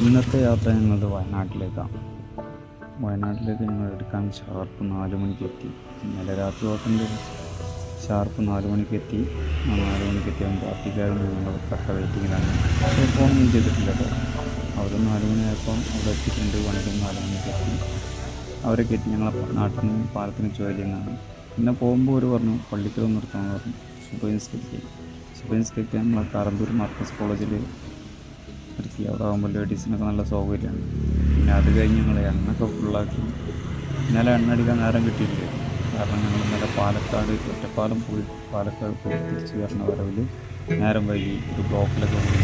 ഇന്നത്തെ യാത്ര ഞങ്ങളുടെ വയനാട്ടിലേക്കാണ് വയനാട്ടിലേക്ക് ഞങ്ങൾ എടുക്കാൻ ഷാർപ്പ് നാല് മണിക്ക് എത്തി ഇന്നലെ രാത്രി ഓട്ടന്റെ ഷാർപ്പ് നാല് മണിക്ക് എത്തി നാല് മണിക്ക് എത്തിയ പാർട്ടിക്കാരും ഞങ്ങൾ കട്ട വെയിറ്റിങ്ങിലാണ്. പക്ഷേ ഫോണൊന്നും ചെയ്തിട്ടില്ല കേട്ടോ. അവർ നാല് മണിയായപ്പം അവിടെ എത്തിയിട്ടുണ്ട്. വണ്ടിയും നാല് മണിക്ക് എത്തി അവരെ കയറ്റി ഞങ്ങളെ നാട്ടിൽ നിന്ന് പാലത്തിന് ചോദിക്കുന്നതാണ് പിന്നെ പോകുമ്പോൾ ഒരു പറഞ്ഞു പള്ളിക്കൽ നിർത്തണമെന്ന് പറഞ്ഞു. സുബൈൻസ്കെത്തി സുബൈൻസ്കെത്തി നമ്മളെ കാരന്തൂർ മാർക്കസ് കോളേജിൽ നിർത്തി അവിടെ ആകുമ്പോൾ ലേഡീസിനൊക്കെ നല്ല സൗകര്യമാണ്. പിന്നെ അത് കഴിഞ്ഞ് ഞങ്ങൾ എണ്ണൊക്കെ ഫുള്ളാക്കി. ഇന്നലെ എണ്ണ അടിക്കാൻ നേരം കിട്ടിയിട്ടില്ല. കാരണം ഞങ്ങൾ ഇന്നലെ പാലക്കാട് ഒറ്റപ്പാലം പോയി. പാലക്കാട് പോയി തിരിച്ച് വരണ വരവിൽ നേരം വൈകി. ഒരു ബ്ലോക്കിലൊക്കെ പോയി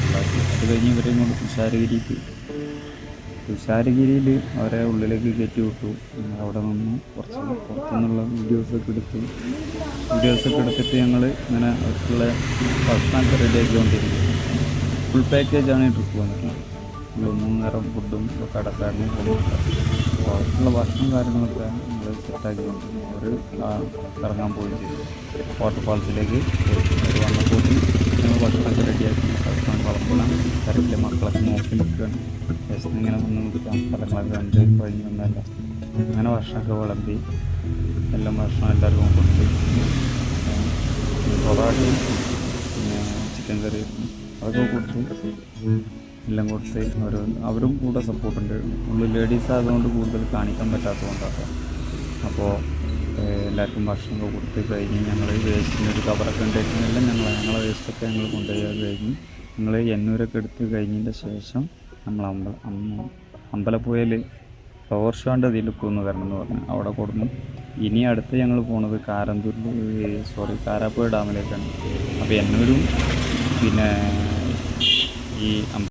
ഫുള്ളാക്കി. അത് കഴിഞ്ഞ് ഇവരെയും കൊണ്ട് തുഷാരഗിരിക്ക്. തുഷാരഗിരിയിൽ അവരെ ഉള്ളിലേക്ക് കയറ്റി വിട്ടു. ഞങ്ങൾ അവിടെ നിന്ന് കുറച്ച് പുറത്തുനിന്നുള്ള വീഡിയോസൊക്കെ എടുത്തു. വീഡിയോസൊക്കെ എടുത്തിട്ട് ഞങ്ങൾ ഇങ്ങനെ അവർക്കുള്ള ഭക്ഷണമൊക്കെ റെഡിയാക്കിക്കൊണ്ടിരിക്കും ഫുൾ പാക്കേജാണ് ഈ ട്രിപ്പ് വന്നിട്ടുള്ളത്. മൂന്ന് നേരം ഫുഡും അടക്കാരനും അപ്പോൾ അവർക്കുള്ള ഭക്ഷണം കാര്യങ്ങളൊക്കെ നമ്മൾ സെറ്റാക്കിക്കൊണ്ട് അവർ ഇറങ്ങാൻ പോയി ചെയ്തു. വാട്ടർഫാൾസിലേക്ക് പോയി. വന്ന പോയി ഞങ്ങൾ ഭക്ഷണമൊക്കെ റെഡിയാക്കി ഭക്ഷണം കുഴപ്പമില്ല. കറക്റ്റ് മക്കളൊക്കെ നോക്കി നിൽക്കുകയാണ്. ജസ്റ്റ് ഇങ്ങനെ വന്ന് നിൽക്കാം. സ്ഥലങ്ങളൊക്കെ കണ്ട് കഴിഞ്ഞ് വന്നല്ല അങ്ങനെ ഭക്ഷണമൊക്കെ വിളമ്പി. എല്ലാം ഭക്ഷണം എല്ലാവർക്കും കൊടുത്ത്. പൊറാട്ടയും പിന്നെ ചിക്കൻ കറി അതൊക്കെ കൊടുത്തു. എല്ലാം കൊടുത്ത് അവർ അവരും കൂടെ സപ്പോർട്ടുണ്ട് ഉള്ളിൽ ലേഡീസ് ആയതുകൊണ്ട് കൂടുതൽ കാണിക്കാൻ പറ്റാത്തതുകൊണ്ടാണ്. അപ്പോൾ എല്ലാവർക്കും ഭക്ഷണമൊക്കെ കൊടുത്ത് കഴിഞ്ഞ് ഞങ്ങൾ വേസ്റ്റിന്റെ ഒരു കവറൊക്കെ ഉണ്ടായിരുന്നെല്ലാം. ഞങ്ങൾ ഞങ്ങളെ വേസ്റ്റൊക്കെ ഞങ്ങൾ കൊണ്ടുപോയി കഴിഞ്ഞ് ഞങ്ങൾ എണ്ണൂരൊക്കെ എടുത്ത് കഴിഞ്ഞതിന്റെ ശേഷം നമ്മൾ അമ്പ അമ്മ അമ്പലപ്പുഴയിൽ ഫ്ലവർ ഷോന്റെ അതിൽ നിന്ന് വരണം എന്ന് പറഞ്ഞു. അവിടെ കൊടുന്നു. ഇനി അടുത്ത് ഞങ്ങൾ പോണത് കാരന്തൂർ സോറി കാരാപ്പുഴ ഡാമിലേക്കാണ് അപ്പോൾ എന്നൂരും പിന്നെ ഈ അമ്പ